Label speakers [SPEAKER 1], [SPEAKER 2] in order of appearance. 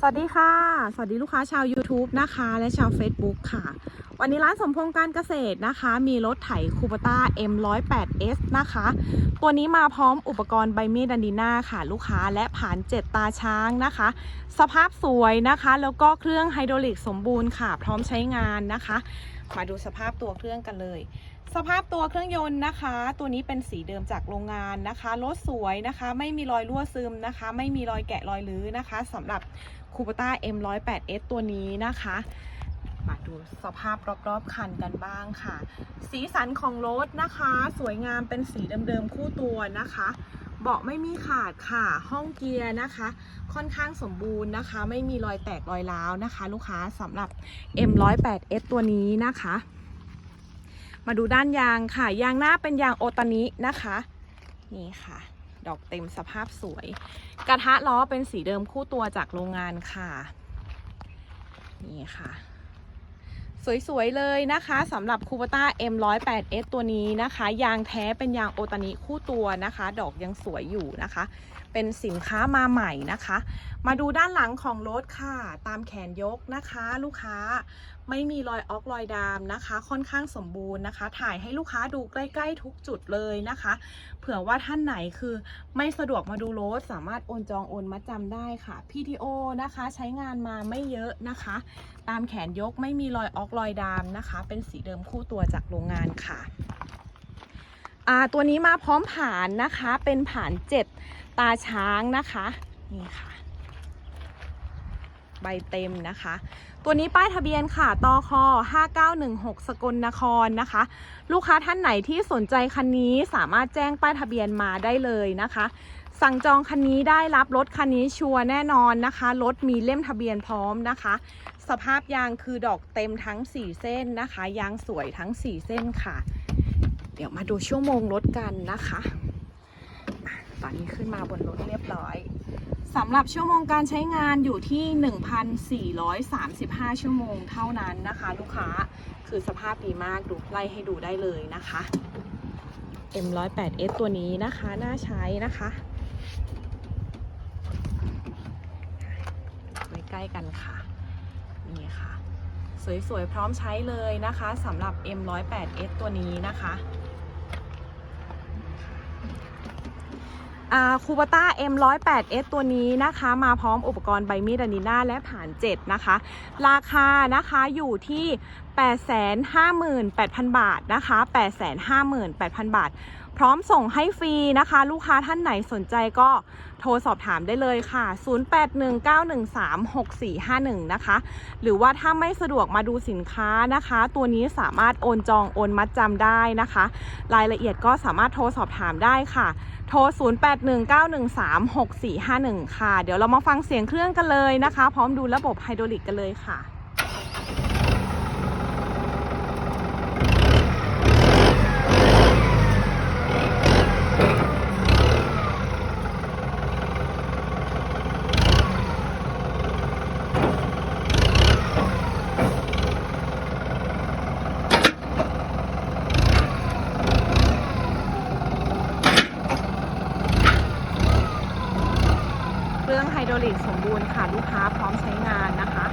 [SPEAKER 1] สวัสดีค่ะ สวัสดีลูกค้าชาว YouTube นะคะ และชาว Facebook ค่ะ วันนี้ร้านสมพงษ์การเกษตรนะคะ มีรถไถคูปต้า M108S นะคะ ตัวนี้มาพร้อมอุปกรณ์ใบมีดดันดีน่าค่ะ ลูกค้าและผ่านเจ็ดตาช้างนะคะ สภาพสวยนะคะ แล้วก็เครื่องไฮดรอลิกสมบูรณ์ค่ะ พร้อมใช้งานนะคะ มาดูสภาพตัวเครื่องกันเลยสภาพตัวเครื่องยนต์นะคะ ตัวนี้เป็นสีเดิมจากโรงงานนะคะ รถสวยนะคะ ไม่มีรอยรั่วซึมนะคะ ไม่มีรอยแกะรอยลื้อนะคะสำหรับ คูปต้า M108S ตัวนี้นะคะ มาดูสภาพรอบๆคันกันบ้างค่ะ สีสันของรถนะคะ สวยงามเป็นสีเดิมๆคู่ตัวนะคะเบาะไม่มีขาดค่ะ ห้องเกียร์นะคะ ค่อนข้างสมบูรณ์นะคะ ไม่มีรอยแตกรอยร้าวนะคะ ลูกค้าสำหรับ M108S ตัวนี้นะคะ มาดูด้านยางค่ะ ยางหน้าเป็นยางโอตานินะคะ นี่ค่ะ ดอกเต็มสภาพสวย กระทะล้อเป็นสีเดิมคู่ตัวจากโรงงานค่ะ นี่ค่ะ สวย ๆ เลยนะคะสำหรับคูปต้า M108S ตัวนี้นะคะ ยางแท้เป็นยางโอตานิคู่ตัวนะคะ ดอกยังสวยอยู่นะคะ เป็นสินค้ามาใหม่นะคะ มาดูด้านหลังของรถค่ะ ตามแขนยกนะคะ ลูกค้าไม่มีรอยออกรอยดามนะคะ ค่อนข้างสมบูรณ์นะคะ ถ่ายให้ลูกค้าดูใกล้ ๆ ทุกจุดเลยนะคะ เผื่อว่าท่านไหนคือไม่สะดวกมาดูรถสามารถโอนจองโอนมัดจำได้ค่ะ PTO นะคะ ใช้งานมาไม่เยอะนะคะ ตามแขนยกไม่มีรอยออกรอยดามนะคะ เป็นสีเดิมคู่ตัวจากโรงงานค่ะตัวนี้มาพร้อมผานนะคะ เป็นผานเจ็ดตาช้างนะคะ นี่ค่ะ ใบเต็มนะคะ ตัวนี้ป้ายทะเบียนค่ะตอคอ5916 สกลนครนะคะ ลูกค้าท่านไหนที่สนใจคันนี้สามารถแจ้งป้ายทะเบียนมาได้เลยนะคะ สั่งจองคันนี้ได้รับรถคันนี้ชัวร์แน่นอนนะคะ รถมีเล่มทะเบียนพร้อมนะคะ สภาพยางคือดอกเต็มทั้ง 4 เส้นนะคะ ยางสวยทั้ง 4 เส้นค่ะ เดี๋ยวมาดูชั่วโมงรถกันนะคะ ตอนนี้ขึ้นมาบนรถเรียบร้อยสำหรับชั่วโมงการใช้งานอยู่ที่ 1,435 ชั่วโมงเท่านั้นนะคะ ลูกค้าคือสภาพดีมากดูไล่ให้ดูได้เลยนะคะ M108S ตัวนี้นะคะ น่าใช้นะคะ ไว้ใกล้กันค่ะ นี่ค่ะ สวยๆ พร้อมใช้เลยนะคะสำหรับ M108S ตัวนี้นะคะคูปต้า M108S ตัวนี้นะคะ มาพร้อมอุปกรณ์ใบมีดอานิน่าและผ่าน 7 นะคะ ราคานะคะอยู่ที่ 858,000 บาทนะคะ 858,000 บาท พร้อมส่งให้ฟรีนะคะ ลูกค้าท่านไหนสนใจก็โทรสอบถามได้เลยค่ะ 0819136451 นะคะ หรือว่าถ้าไม่สะดวกมาดูสินค้านะคะ ตัวนี้สามารถโอนจองโอนมัดจำได้นะคะ รายละเอียดก็สามารถโทรสอบถามได้ค่ะ โทร 0819136451 ค่ะ เดี๋ยวเรามาฟังเสียงเครื่องกันเลยนะคะ พร้อมดูระบบไฮดรอลิกกันเลยค่ะ เครื่องไฮดรอลิ กสมบูรณ์ค่ะ ลูกค้าพร้อมใช้งานนะคะ